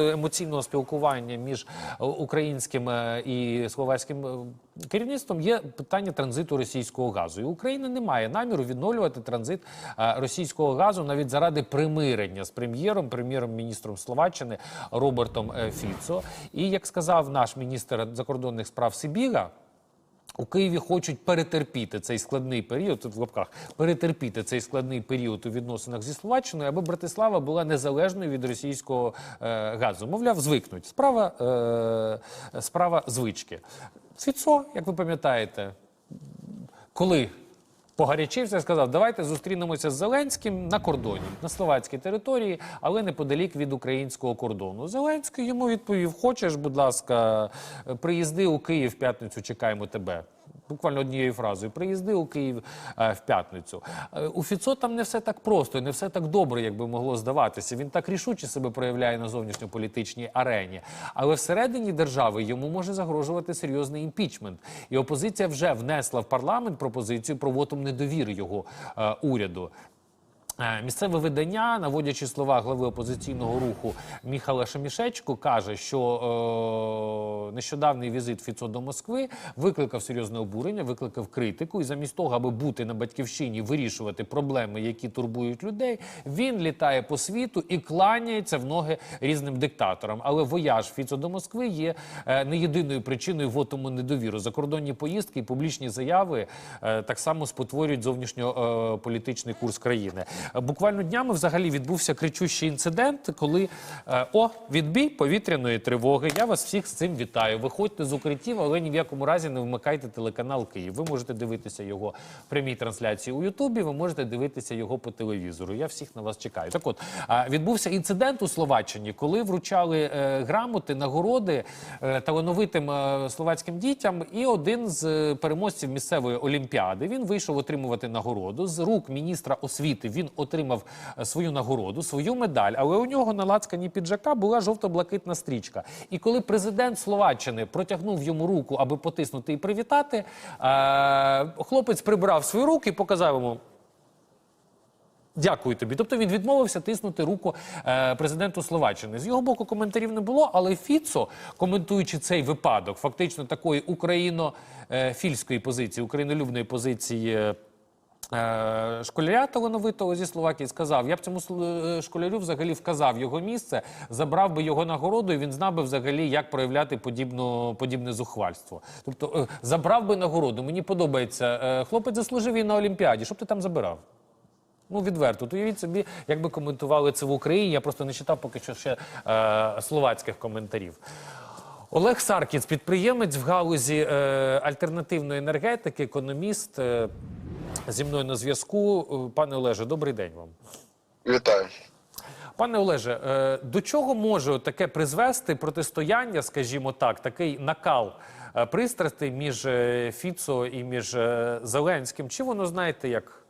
емоційного спілкування між е, українським е, і словацьким е, керівництвом є питання транзиту російського газу. І Україна не має наміру відновлювати транзит російського газу навіть заради примирення з прем'єром, прем'єром-міністром Словаччини Робертом Фіцо. І як сказав наш міністр закордонних справ Сибіга. У Києві хочуть перетерпіти цей складний період в лапках, перетерпіти цей складний період у відносинах зі Словаччиною, аби Братислава була незалежною від російського е, газу. Мовляв, звикнуть. Справа, е, справа звички. Фіцо, як ви пам'ятаєте, коли погарячився, сказав, давайте зустрінемося з Зеленським на кордоні, на словацькій території, але неподалік від українського кордону. Зеленський йому відповів: Хочеш, будь ласка, приїзди у Київ в п'ятницю, чекаємо тебе. Буквально однією фразою приїзди у Київ е, в п'ятницю. Е, у Фіцо там не все так просто, і не все так добре, як би могло здаватися. Він так рішуче себе проявляє на зовнішньополітичній арені. Але всередині держави йому може загрожувати серйозний імпічмент. І опозиція вже внесла в парламент пропозицію про вотум недовіри його е, уряду. Е, Місцеве видання, наводячи слова глави опозиційного руху Міхала Шемішечко, каже, що е, нещодавний візит Фіцо до Москви викликав серйозне обурення, викликав критику. І замість того, аби бути на батьківщині, вирішувати проблеми, які турбують людей, він літає по світу і кланяється в ноги різним диктаторам. Але вояж Фіцо до Москви є е, не єдиною причиною вотому недовіру. Закордонні поїздки і публічні заяви е, так само спотворюють зовнішньополітичний курс країни. Буквально днями взагалі відбувся кричущий інцидент, коли е, о відбій повітряної тривоги. Я вас всіх з цим вітаю. Виходьте з укриттів, але ні в якому разі не вмикайте телеканал Київ. Ви можете дивитися його прямій трансляції у Ютубі. Ви можете дивитися його по телевізору. Я всіх на вас чекаю. Так, от е, відбувся інцидент у Словаччині, коли вручали е, грамоти, нагороди талановитим словацьким дітям. І один з переможців місцевої олімпіади він вийшов отримувати нагороду з рук міністра освіти. Він отримав е, свою нагороду, свою медаль, але у нього на лацкані піджака була жовто-блакитна стрічка. І коли президент Словаччини протягнув йому руку, аби потиснути і привітати, е, хлопець прибрав свої руки і показав йому. Дякую тобі. Тобто він відмовився тиснути руку е, президенту Словаччини. З його боку коментарів не було, але Фіцо, коментуючи цей випадок, фактично такої україно-фільської позиції, українолюбної позиції. Е, Школяря талановитого зі Словакії сказав: я б цьому е, школярю взагалі вказав його місце, забрав би його нагороду, і він знав би взагалі, як проявляти подібну, подібне зухвальство. Тобто е, забрав би нагороду. Мені подобається. Хлопець заслужив і на Олімпіаді. Що б ти там забирав? Ну, відверто. От Уявіть собі, як би коментували це в Україні. Я просто не читав поки що ще е, словацьких коментарів. Олег Саркіц, підприємець в галузі е, альтернативної енергетики, економіст. Е, зі мною на зв'язку. Е, Пане Олеже, добрий день вам. Вітаю. Пане Олеже, е, до чого може таке призвести протистояння, скажімо так, такий накал пристрасти між е, Фіцо і між е, Зеленським? Чи воно знаєте як